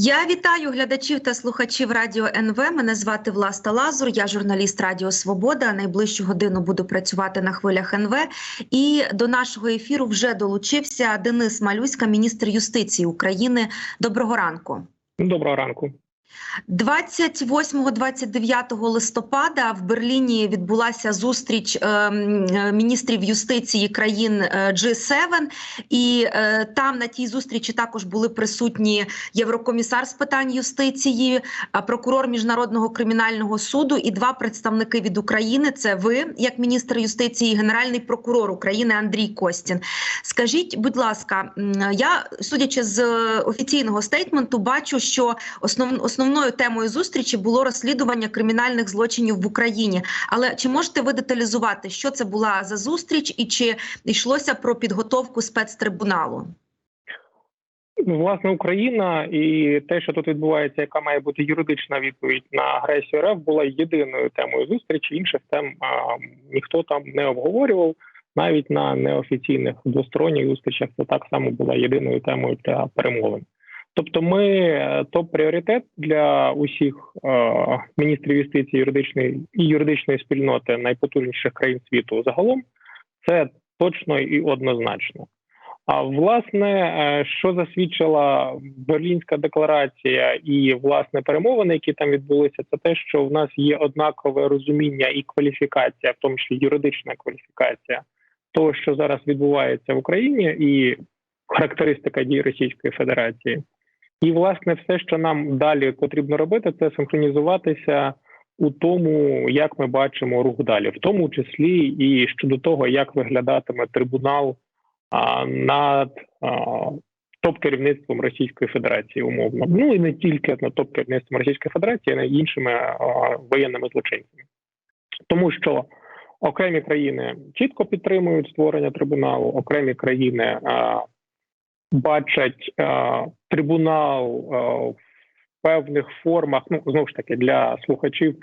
Я вітаю глядачів та слухачів радіо НВ. Мене звати Власта Лазур. Я журналіст Радіо Свобода. Найближчу годину буду працювати на хвилях НВ. І до нашого ефіру вже долучився Денис Малюська, міністр юстиції України. Доброго ранку. Доброго ранку. 28-29 листопада в Берліні відбулася зустріч е, міністрів юстиції країн е, G7, і е, там на тій зустрічі також були присутні Єврокомісар з питань юстиції, прокурор міжнародного кримінального суду і два представники від України. Це ви, як міністр юстиції, генеральний прокурор України Андрій Костін. Скажіть, будь ласка, я судячи з офіційного стейтменту, бачу, що основ, основною темою зустрічі було розслідування кримінальних злочинів в Україні. Але чи можете ви деталізувати, що це була за зустріч, і чи йшлося про підготовку спецтрибуналу? Ну, власне, Україна і те, що тут відбувається, яка має бути юридична відповідь на агресію РФ, була єдиною темою зустрічі. Інших тем а, ніхто там не обговорював. Навіть на неофіційних двосторонніх зустрічах це так само була єдиною темою для перемовин. Тобто, ми топ пріоритет для усіх е, міністрів юстиції юридичної і юридичної спільноти найпотужніших країн світу загалом це точно і однозначно. А власне, що засвідчила Берлінська декларація і власне перемовини, які там відбулися, це те, що в нас є однакове розуміння і кваліфікація, в тому числі юридична кваліфікація того, що зараз відбувається в Україні, і характеристика дій Російської Федерації. І власне все, що нам далі потрібно робити, це синхронізуватися у тому, як ми бачимо рух далі, в тому числі і щодо того, як виглядатиме трибунал а, над топ керівництвом Російської Федерації, умовно. Ну і не тільки над топ керівництвом Російської Федерації, а й іншими а, воєнними злочинцями, тому що окремі країни чітко підтримують створення трибуналу, окремі країни. А, бачать е, трибунал е, в певних формах. Ну знову ж таки для слухачів.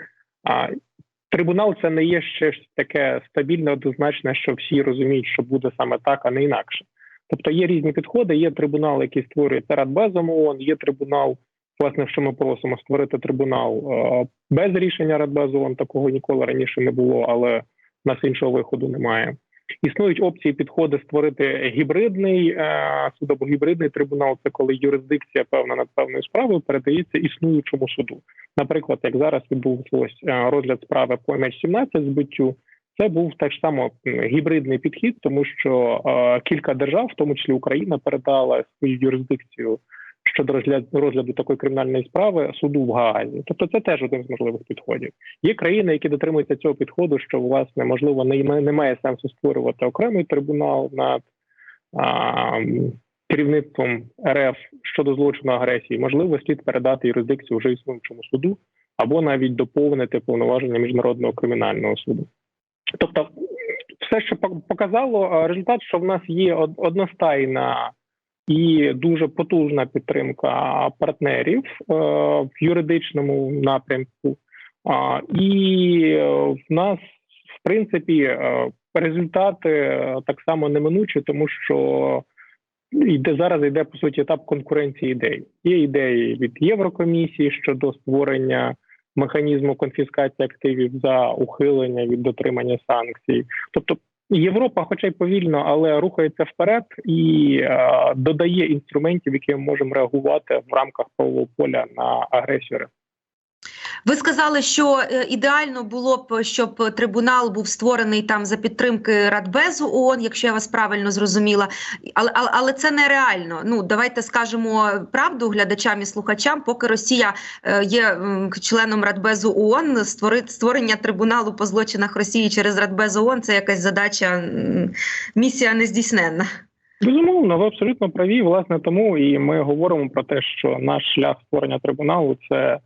Трибунал це не є ще таке стабільне, однозначне, що всі розуміють, що буде саме так, а не інакше. Тобто є різні підходи. Є трибунал, який створюється Радбезом ООН, є трибунал, власне, що ми просимо створити трибунал е, без рішення Радбезу. Такого ніколи раніше не було, але в нас іншого виходу немає. Існують опції підходи створити гібридний е, суд або гібридний трибунал. Це коли юрисдикція певна над певною справою передається існуючому суду. Наприклад, як зараз відбувся розгляд справи по МН-17 збиттю, це був теж само гібридний підхід, тому що е, кілька держав, в тому числі Україна, передала свою юрисдикцію щодо розгляду розгляду такої кримінальної справи суду в Гаазі. Тобто, це теж один з можливих підходів. Є країни, які дотримуються цього підходу, що власне можливо не немає сенсу створювати окремий трибунал над а, керівництвом РФ щодо злочину агресії. Можливо, слід передати юрисдикцію вже існуючому суду або навіть доповнити повноваження міжнародного кримінального суду. Тобто, все, що показало результат, що в нас є одностайна і дуже потужна підтримка партнерів е, в юридичному напрямку. І в нас, в принципі, е, результати так само неминучі, тому що йде зараз йде по суті етап конкуренції ідей. Є ідеї від Єврокомісії щодо створення механізму конфіскації активів за ухилення від дотримання санкцій, тобто Європа, хоча й повільно, але рухається вперед і е, додає інструментів, які ми можемо реагувати в рамках правового поля на агресію. Ви сказали, що е, ідеально було б, щоб трибунал був створений там за підтримки Радбезу ООН, якщо я вас правильно зрозуміла, але але, але це нереально. Ну давайте скажемо правду глядачам і слухачам. Поки Росія е, є членом Радбезу ООН, створення трибуналу по злочинах Росії через Радбез ООН – це якась задача, місія нездійсненна. Безумовно, ви абсолютно праві. Власне, тому і ми говоримо про те, що наш шлях створення трибуналу це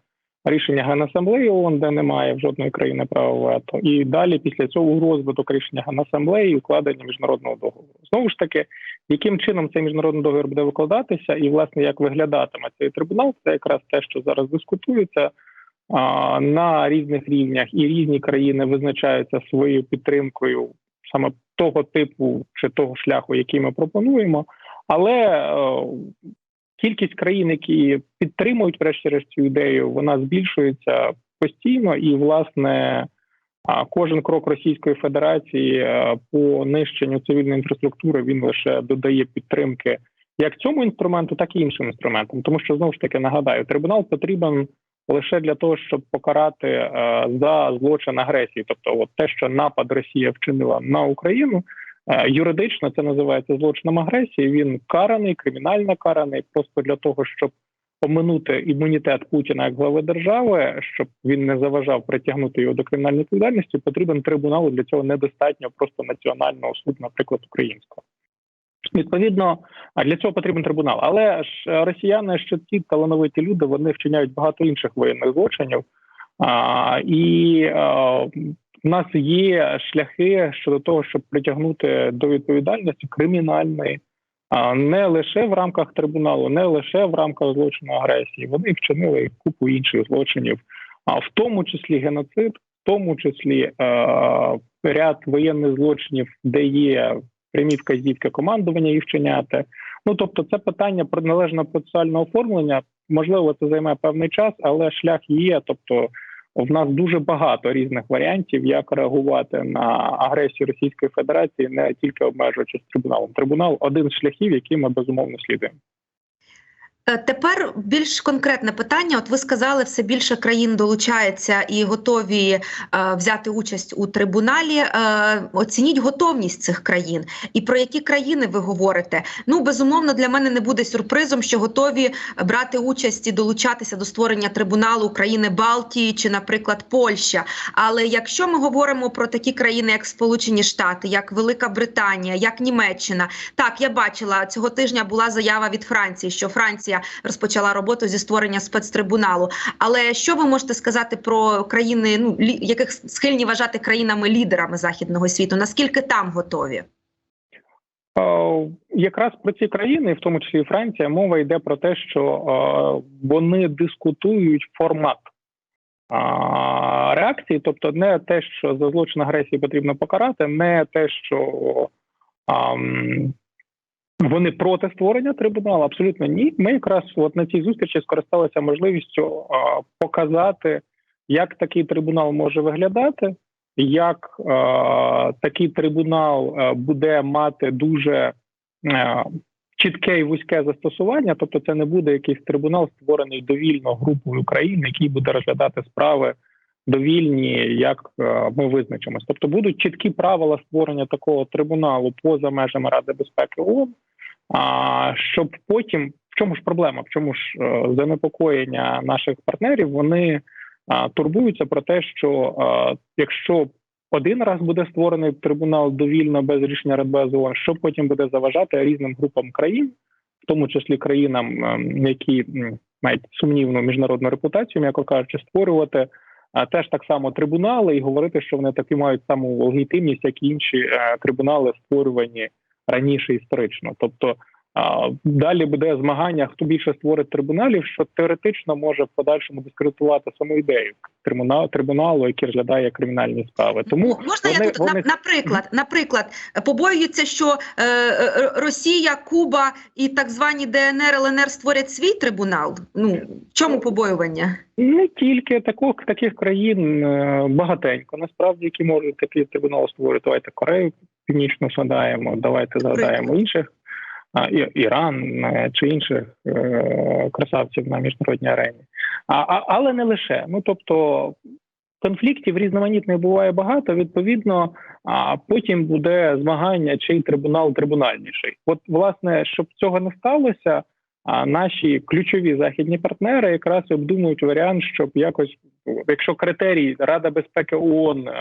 рішення Генасамблеї ООН, де немає жодної країни права вето, і далі після цього розвиток рішення Генасамблеї і укладення міжнародного договору. Знову ж таки, яким чином цей міжнародний договір буде викладатися, і власне як виглядатиме цей трибунал, це якраз те, що зараз дискутується. На різних рівнях і різні країни визначаються своєю підтримкою саме того типу чи того шляху, який ми пропонуємо, але кількість країн, які підтримують врешті-решт цю ідею, вона збільшується постійно, і власне кожен крок Російської Федерації е, по нищенню цивільної інфраструктури він лише додає підтримки як цьому інструменту, так і іншим інструментам. Тому що знову ж таки нагадаю, трибунал потрібен лише для того, щоб покарати е, за злочин агресії, тобто, от те, що напад Росія вчинила на Україну. Е, Юридично це називається злочином агресії. Він караний, кримінально караний, просто для того, щоб оминути імунітет Путіна як глави держави, щоб він не заважав притягнути його до кримінальної відповідальності. Потрібен трибунал. Для цього недостатньо просто національного суду, наприклад, українського. Відповідно, для цього потрібен трибунал. Але ж е, росіяни, що ці талановиті люди, вони вчиняють багато інших воєнних злочинів. А, і а, в нас є шляхи щодо того, щоб притягнути до відповідальності кримінальної, а не лише в рамках трибуналу, не лише в рамках злочину агресії. Вони вчинили купу інших злочинів, а в тому числі геноцид, в тому числі е, ряд воєнних злочинів, де є прямі вказівки командування їх вчиняти. Ну тобто, це питання про належного процесуального оформлення. Можливо, це займе певний час, але шлях є. Тобто, в нас дуже багато різних варіантів, як реагувати на агресію Російської Федерації, не тільки обмежуючись трибуналом. Трибунал один з шляхів, який ми безумовно слідуємо. Е, Тепер більш конкретне питання. От ви сказали, все більше країн долучається і готові е, взяти участь у трибуналі. Е, оцініть готовність цих країн. І про які країни ви говорите? Ну безумовно, для мене не буде сюрпризом, що готові брати участь і долучатися до створення трибуналу країни Балтії чи, наприклад, Польща. Але якщо ми говоримо про такі країни, як Сполучені Штати, як Велика Британія, як Німеччина, так я бачила цього тижня була заява від Франції, що Франція розпочала роботу зі створення спецтрибуналу. Але що ви можете сказати про країни, ну яких схильні вважати країнами-лідерами західного світу? Наскільки там готові? Якраз про ці країни, в тому числі Франція, мова йде про те, що вони дискутують формат реакції, тобто не те, що за злочин агресії потрібно покарати, не те, що вони проти створення трибуналу. Абсолютно ні. Ми якраз от на цій зустрічі скористалися можливістю е, показати, як такий трибунал може виглядати, як е, такий трибунал е, буде мати дуже е, чітке і вузьке застосування, тобто це не буде якийсь трибунал, створений довільно групою країн, який буде розглядати справи довільні, як е, ми визначимось. Тобто будуть чіткі правила створення такого трибуналу поза межами Ради безпеки ООН, а щоб потім в чому ж проблема? В чому ж е, занепокоєння наших партнерів? Вони а, турбуються про те, що а, якщо один раз буде створений трибунал довільно без рішення Радбезу, що потім буде заважати різним групам країн, в тому числі країнам, ем, які мають сумнівну міжнародну репутацію, м'яко кажучи, створювати. Теж так само трибунали і говорити, що вони таки мають саму легітимність, як і інші е, трибунали, створювані раніше історично. Тобто далі буде змагання, хто більше створить трибуналів, що теоретично може в подальшому дискредитувати саму ідею трибуналу, трибуналу, який розглядає кримінальні справи. Тому можна вони, я тут вони... наприклад, наприклад, побоюються, що е, е, Росія, Куба і так звані ДНР, ЛНР створять свій трибунал. Ну чому побоювання? Не тільки таких таких країн е, багатенько. Насправді, які можуть такий трибунал створити. Давайте Корею північно згадаємо, давайте згадаємо інших Іран е, чи інших е, красавців на міжнародній арені. А, а але не лише. Ну тобто конфліктів різноманітних буває багато. Відповідно, а потім буде змагання, чий трибунал трибунальніший. От, власне, щоб цього не сталося. А наші ключові західні партнери якраз обдумують варіант, щоб якось, якщо критерій Рада безпеки ООН е,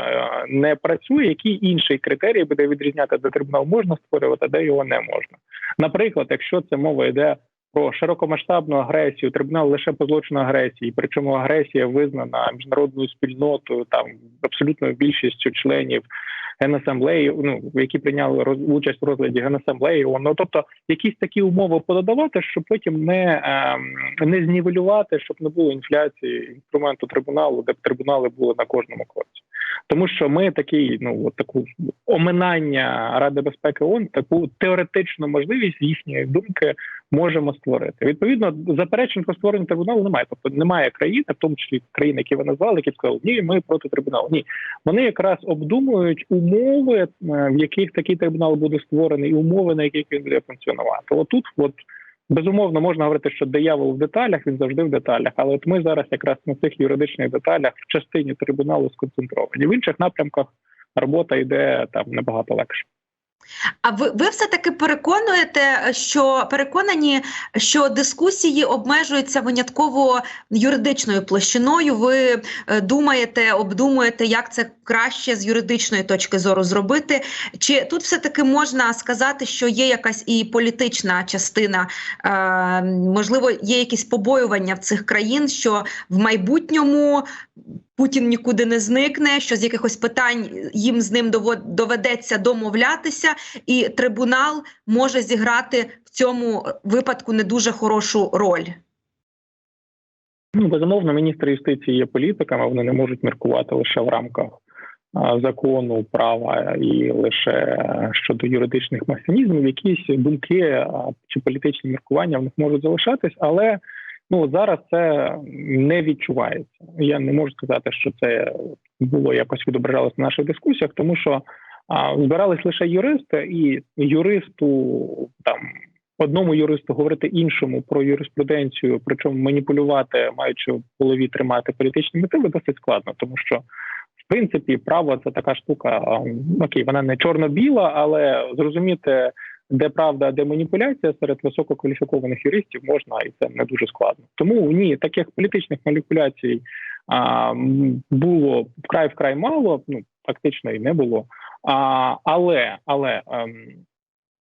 не працює, який інший критерій буде відрізняти, де трибунал можна створювати, де його не можна. Наприклад, якщо це мова йде про широкомасштабну агресію, трибунал лише по злочину агресії, причому агресія визнана міжнародною спільнотою, там абсолютною більшістю членів. Генасамблеї, ну які прийняли роз, участь в розгляді генасамблеї, ну тобто якісь такі умови пододавати, щоб потім не е, не знівелювати, щоб не було інфляції інструменту трибуналу, де б трибунали були на кожному кроці. Тому що ми такий, ну от таку оминання Ради безпеки ООН, таку теоретичну можливість їхньої думки можемо створити. Відповідно, заперечень про створення трибуналу немає. Тобто немає країни, в тому числі країни, які ви назвали, які сказали, ні, ми проти трибуналу. Ні, вони якраз обдумують умови, е, в яких такий трибунал буде створений, і умови, на яких він буде функціонувати. Отут, от безумовно, можна говорити, що диявол в деталях, він завжди в деталях. Але от ми зараз якраз на цих юридичних деталях в частині трибуналу сконцентровані. В інших напрямках робота йде там набагато легше. А ви, ви все таки переконуєте, що переконані, що дискусії обмежуються винятково юридичною площиною? Ви е, думаєте, обдумуєте, як це краще з юридичної точки зору зробити? Чи тут все таки можна сказати, що є якась і політична частина? Е, можливо, є якісь побоювання в цих країн, що в майбутньому Путін нікуди не зникне, що з якихось питань їм з ним доведеться домовлятися, і трибунал може зіграти в цьому випадку не дуже хорошу роль. Ну, безумовно, міністри юстиції є політиками, вони не можуть міркувати лише в рамках закону, права і лише щодо юридичних механізмів. Якісь думки чи політичні міркування в них можуть залишатись, але Ну зараз це не відчувається. Я не можу сказати, що це було якось відображалося в наших дискусіях, тому що а, збирались лише юристи, і юристу там одному юристу говорити іншому про юриспруденцію, причому маніпулювати, маючи в голові тримати політичні мотиви, досить складно, тому що. В принципі, право це така штука. Окей, вона не чорно-біла, але зрозуміти де правда, де маніпуляція серед висококваліфікованих юристів можна, і це не дуже складно. Тому ні, таких політичних маніпуляцій а, було вкрай вкрай мало. Ну фактично і не було. А, Але але ем,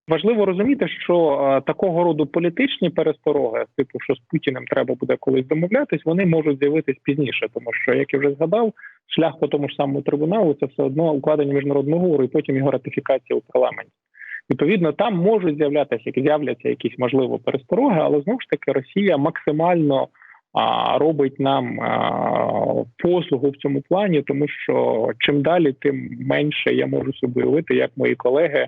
важливо розуміти, що а, такого роду політичні перестороги, типу, що з Путіним треба буде колись домовлятись, вони можуть з'явитись пізніше, тому що як я вже згадав, шлях по тому ж самому трибуналу це все одно укладення міжнародного угору і потім його ратифікація у парламенті. Відповідно, там можуть з'являтися як з'являться якісь можливо перестороги, але знову ж таки Росія максимально а, робить нам а, послугу в цьому плані, тому що чим далі, тим менше я можу собі уявити, як мої колеги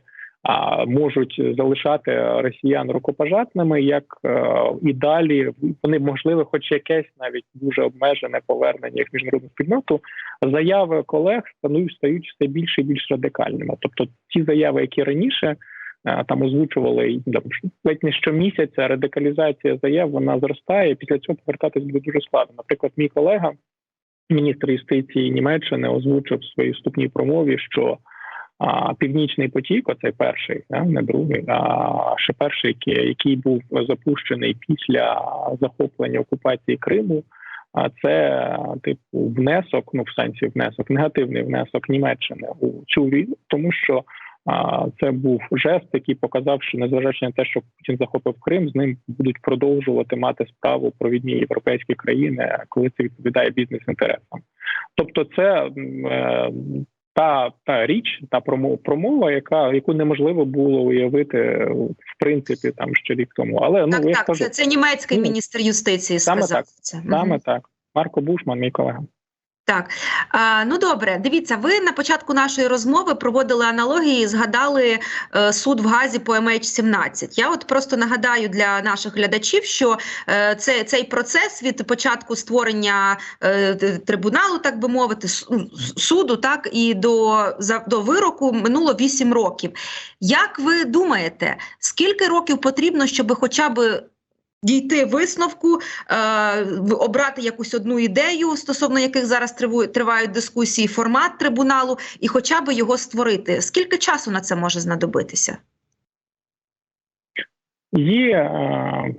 можуть залишати росіян рукопожатними, як а, е, і далі вони можливо, хоч якесь навіть дуже обмежене повернення в міжнародну спільноту. Заяви колег стануть стають все більше і більш радикальними. Тобто, ті заяви, які раніше. Е, там озвучували ледь не щомісяця радикалізація заяв вона зростає. Після цього повертатись буде дуже складно. Наприклад, мій колега, міністр юстиції Німеччини, озвучив в своїй вступній промові, що а, Північний потік, оцей перший, да, не другий, а ще перший, який був запущений після захоплення окупації Криму. А це типу внесок, ну в сенсі внесок, негативний внесок Німеччини у цю війну, тому що це був жест, який показав, що незважаючи на те, що Путін захопив Крим, з ним будуть продовжувати мати справу провідні європейські країни, коли це відповідає бізнес-інтересам. Тобто, це е, та та річ, та промова, яка яку неможливо було уявити в принципі там ще рік тому. Але ну так, я так, кажу, це, це німецький ну, міністр юстиції. Саме сказав так, це саме угу. так. Марко Бушман, мій колега. Так, а, ну добре, дивіться, ви на початку нашої розмови проводили аналогії, згадали е, суд в Газі по MH17. Я от просто нагадаю для наших глядачів, що е, це, цей процес від початку створення е, трибуналу, так би мовити, суду, так і до, за, до вироку минуло 8 років. Як ви думаєте, скільки років потрібно, щоб хоча б Дійти висновку, е, обрати якусь одну ідею, стосовно яких зараз тривають дискусії, формат трибуналу, і хоча б його створити. Скільки часу на це може знадобитися? Є е,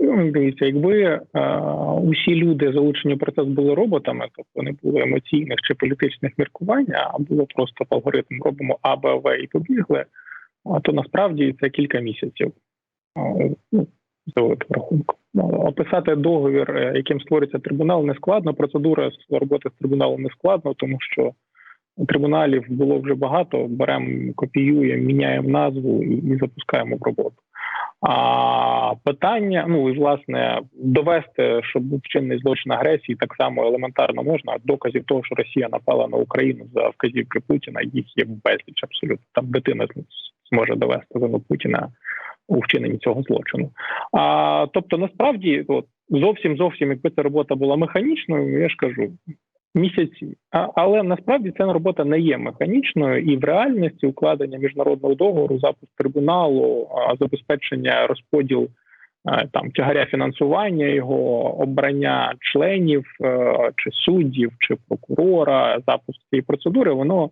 ну, дивіться, якби е, усі люди залучені в процес були роботами, тобто не було емоційних чи політичних міркувань, а було просто алгоритм робимо А, Б, В і побігли, то насправді це кілька місяців. Ну, з великим рахунком. Описати договір, е, яким створюється трибунал, не складно. Процедура роботи з трибуналом не складно, тому що трибуналів було вже багато. Беремо, копіюємо, міняємо назву і, і запускаємо в роботу. А питання, ну і власне довести, щоб був чинний злочин агресії, так само елементарно можна. Доказів того, що Росія напала на Україну за вказівки Путіна, їх є безліч абсолютно. Там дитина зможе довести вину Путіна у вчиненні цього злочину. А тобто, насправді, от зовсім зовсім, якби ця робота була механічною, я ж кажу. Місяці, а, але насправді ця робота не є механічною, і в реальності укладення міжнародного договору, запуск трибуналу, забезпечення розподіл там тягаря фінансування його обрання членів е, чи суддів, чи прокурора, запуск цієї процедури, воно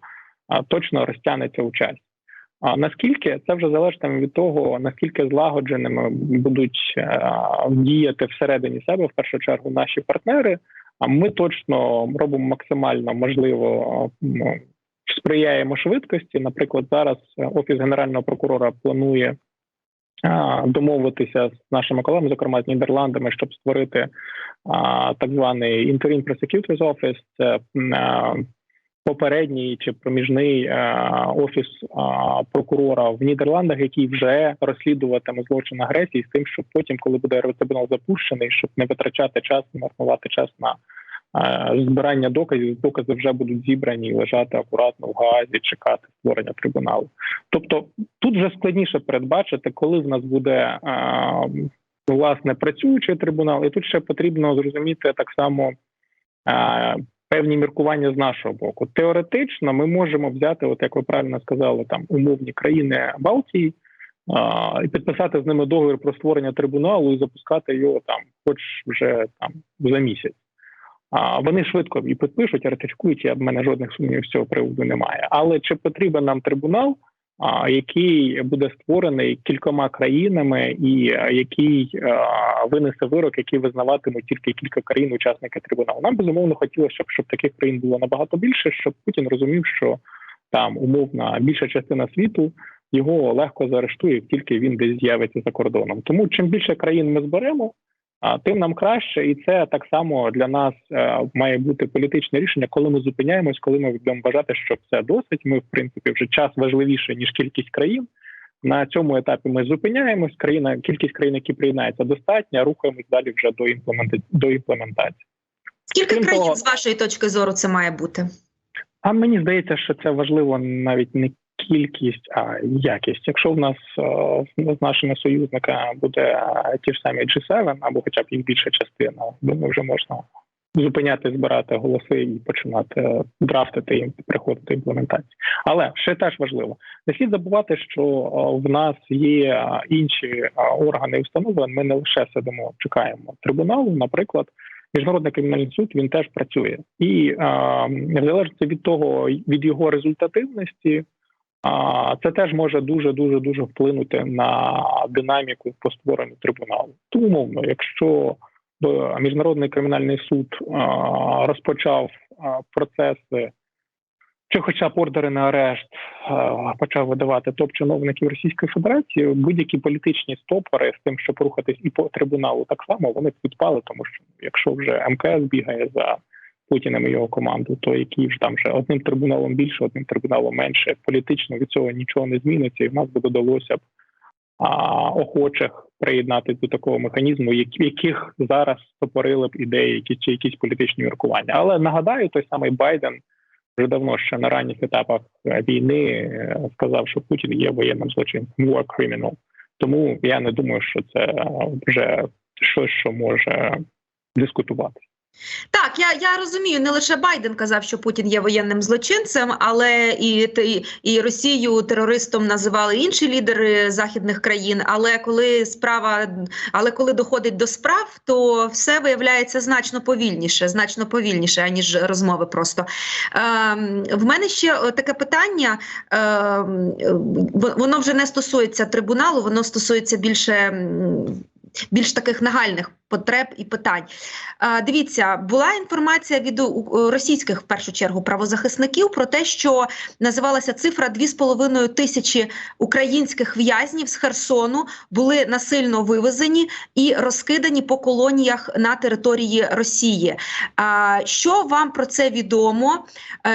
точно розтягнеться у часі. А наскільки це вже залежатиме від того, наскільки злагодженими будуть е, діяти всередині себе в першу чергу наші партнери. А ми точно робимо максимально можливо ну, сприяємо швидкості. Наприклад, зараз офіс генерального прокурора планує домовитися з нашими колегами, зокрема з Нідерландами, щоб створити так званий Interim Prosecutors Office. Це а, попередній чи проміжний офіс прокурора в Нідерландах, який вже розслідуватиме злочин агресії з тим, щоб потім, коли буде трибунал запущений, щоб не витрачати час, не марнувати час на збирання доказів, докази вже будуть зібрані і лежати акуратно в гаазі, чекати створення трибуналу. Тобто тут вже складніше передбачити, коли в нас буде власне працюючий трибунал, і тут ще потрібно зрозуміти так само. Певні міркування з нашого боку. Теоретично ми можемо взяти, от як ви правильно сказали, там умовні країни Балтії а, і підписати з ними договір про створення трибуналу і запускати його там, хоч вже там за місяць. А вони швидко і підпишуть, ратифікують. Я в мене жодних сумнівів з цього приводу немає. Але чи потрібен нам трибунал, який буде створений кількома країнами, і який винесе вирок, який визнаватимуть тільки кілька країн, учасники трибуналу? Нам безумовно хотілося, щоб, щоб таких країн було набагато більше, щоб Путін розумів, що там умовна більша частина світу. Його легко заарештує, тільки він десь з'явиться за кордоном. Тому чим більше країн ми зберемо, тим нам краще, і це так само для нас е, має бути політичне рішення, коли ми зупиняємось, коли ми будемо вважати, що це досить. Ми в принципі вже час важливіше ніж кількість країн. На цьому етапі ми зупиняємось. Країна, кількість країн, які приєднаються, достатня. Рухаємось далі вже до імплементації до імплементації. Скільки Крім країн того, з вашої точки зору це має бути? А мені здається, що це важливо навіть не кількість, а якість. Якщо в нас е, з нашими союзниками буде ті ж самі G7, або хоча б їх більша частина, думаю, вже можна зупиняти, збирати голоси і починати драфтити і приходити імплементації. Але ще теж важливо не слід забувати, що в нас є інші органи і установи. Ми не лише сидимо, чекаємо трибуналу, наприклад. Міжнародний кримінальний суд він теж працює, і а, в залежності від того від його результативності це теж може дуже дуже дуже вплинути на динаміку по створенню трибуналу. Тому якщо міжнародний кримінальний суд розпочав процеси, чи, хоча б ордери на арешт почав видавати топ-чиновників Російської Федерації, будь-які політичні стопори з тим, щоб рухатись і по трибуналу, так само вони підпали, тому що якщо вже МКС бігає за Путіним і його команду, то які ж там вже одним трибуналом більше, одним трибуналом менше. Політично від цього нічого не зміниться, і в нас би додалося б а, охочих приєднати до такого механізму, яких зараз стопорили б ідеї, які чи якісь політичні міркування. Але нагадаю, той самий Байден вже давно ще на ранніх етапах війни е, сказав, що Путін є воєнним злочинцем, war criminal. Тому я не думаю, що це вже щось, що може дискутувати. Так, я я розумію, не лише Байден казав, що Путін є воєнним злочинцем, але і і, Росію терористом називали інші лідери західних країн. Але коли справа, але коли доходить до справ, то все виявляється значно повільніше, значно повільніше, аніж розмови. Просто Е, в мене ще таке питання. Е, воно вже не стосується трибуналу, воно стосується більше більш таких нагальних потреб і питань. Дивіться, була інформація від російських в першу чергу правозахисників про те, що називалася цифра 2,5 тисячі українських в'язнів з Херсону були насильно вивезені і розкидані по колоніях на території Росії. Що вам про це відомо?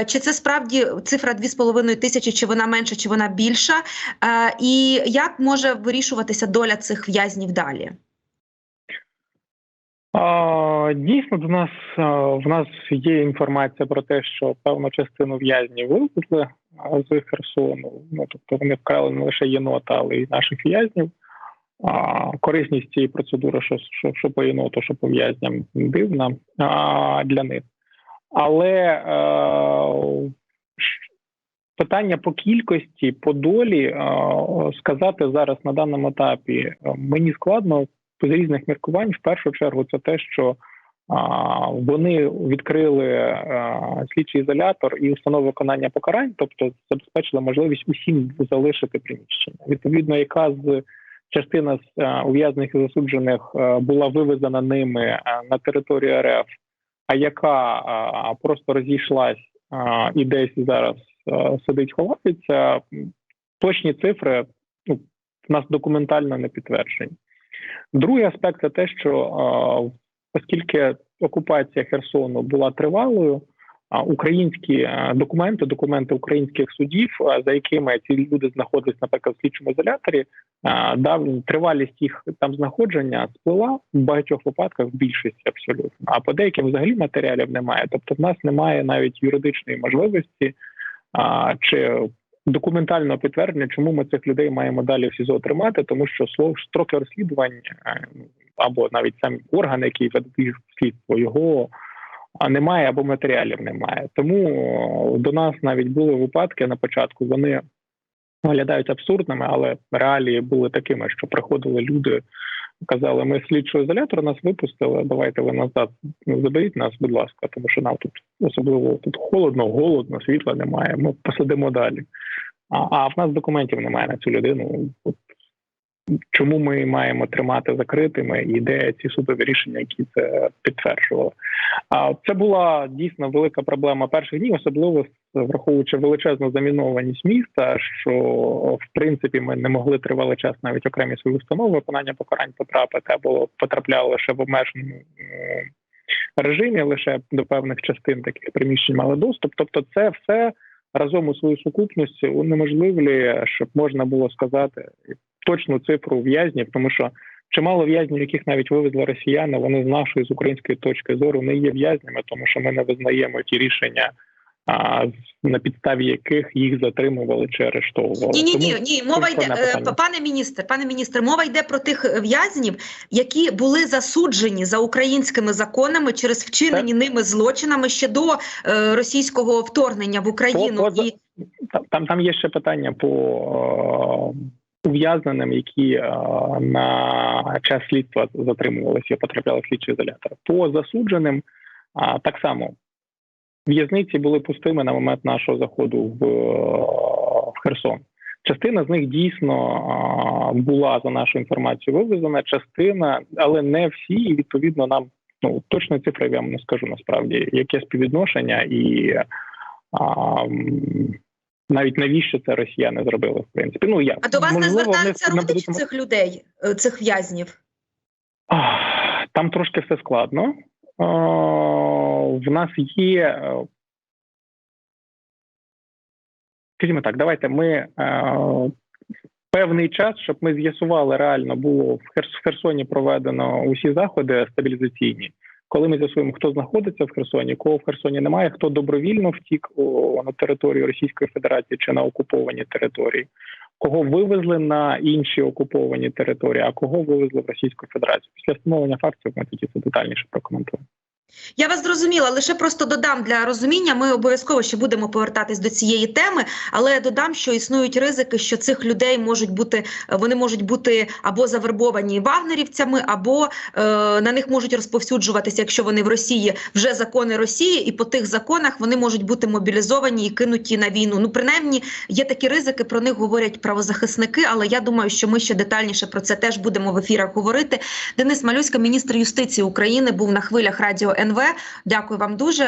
Чи це справді цифра 2,5 тисячі, чи вона менша, чи вона більша? І як може вирішуватися доля цих в'язнів далі? Дійсно, до нас в нас є інформація про те, що певну частину в'язнів вивезли з Херсону. Ну тобто вони вкрали не лише єнота, але й наших в'язнів. а, корисність цієї процедури, що що, що по єноту, що по в'язням дивна а, для них. Але ш- питання по кількості, по долі е, сказати зараз на даному етапі мені складно з різних міркувань. В першу чергу, це те, що вони відкрили а, слідчий ізолятор і установи виконання покарань, тобто забезпечили можливість усім залишити приміщення. Відповідно, яка з частина з а, ув'язнених і засуджених а, була вивезена ними на територію РФ, а яка просто розійшлась і десь зараз сидить, ховається. Точні цифри ну, в нас документально не підтверджені. Другий аспект це те, що оскільки окупація Херсону була тривалою, українські документи, документи українських судів, за якими ці люди знаходились, наприклад, в слідчому ізоляторі, дав тривалість їх там знаходження сплила в багатьох випадках в більшості абсолютно. А по деяким взагалі матеріалів немає. Тобто, в нас немає навіть юридичної можливості чи документального підтвердження, чому ми цих людей маємо далі в СІЗО тримати, тому що слов- строки розслідувань е, або навіть самі органи, які ведуть їх слідство, його а, немає або матеріалів немає. Тому до нас навіть були випадки на початку. Вони виглядають абсурдними, але реалії були такими, що приходили люди. Казали, ми слідчого ізолятора нас випустили. Давайте ви назад заберіть нас, будь ласка, тому що нам тут особливо тут холодно, голодно, світла немає. Ми посидимо далі. А, а в нас документів немає на цю людину. От чому ми маємо тримати закритими і де ці судові рішення, які це підтверджували? А це була дійсно велика проблема перших днів, особливо враховуючи величезну замінованість міста, що в принципі ми не могли тривалий час навіть окремі свої установи виконання покарань потрапити, або потрапляли лише в обмеженому режимі, лише до певних частин таких приміщень мали доступ. Тобто, це все разом у своїй сукупності унеможливлює, щоб можна було сказати точну цифру в'язнів, тому що чимало в'язнів, яких навіть вивезли росіяни, вони з нашої з української точки зору не є в'язнями, тому що ми не визнаємо ті рішення. А на підставі яких їх затримували чи арештовували Ні, ні, ні, ні. Мова йде, е, пане міністр, пане міністр, мова йде про тих в'язнів, які були засуджені за українськими законами через вчинені ними злочинами ще до е, російського вторгнення в Україну. По- по- І Там, там, там є ще питання по е, ув'язненим, які е, на час слідства затримувалися і потрапляли в слідчий ізолятор. По засудженим так само в'язниці були пустими на момент нашого заходу в, е, в Херсон. Частина з них дійсно була за нашу інформацію вивезена, частина, але не всі, і відповідно нам ну точної цифри я вам не скажу насправді, яке співвідношення і. Навіть навіщо це росіяни зробили, в принципі. Ну як а до вас не звертаються вони родичі цих людей, е, цих в'язнів? Там трошки все складно. А, В нас є. е, Скажімо так, давайте ми е, певний час, щоб ми з'ясували реально було в Херсоні проведено усі заходи стабілізаційні. Коли ми з'ясуємо, хто знаходиться в Херсоні, кого в Херсоні немає, хто добровільно втік на територію Російської Федерації чи на окуповані території, кого вивезли на інші окуповані території, а кого вивезли в Російську Федерацію. Після встановлення фактів ми тоді це детальніше прокоментуємо. Я вас зрозуміла. Лише просто додам для розуміння. Ми обов'язково ще будемо повертатись до цієї теми, але додам, що існують ризики, що цих людей можуть бути вони можуть бути або завербовані вагнерівцями, або е, на них можуть розповсюджуватися, якщо вони в Росії вже закони Росії, і по тих законах вони можуть бути мобілізовані і кинуті на війну. Ну принаймні є такі ризики. Про них говорять правозахисники. Але я думаю, що ми ще детальніше про це теж будемо в ефірах говорити. Денис Малюська, міністр юстиції України, був на хвилях радіо НВ. Дякую вам дуже.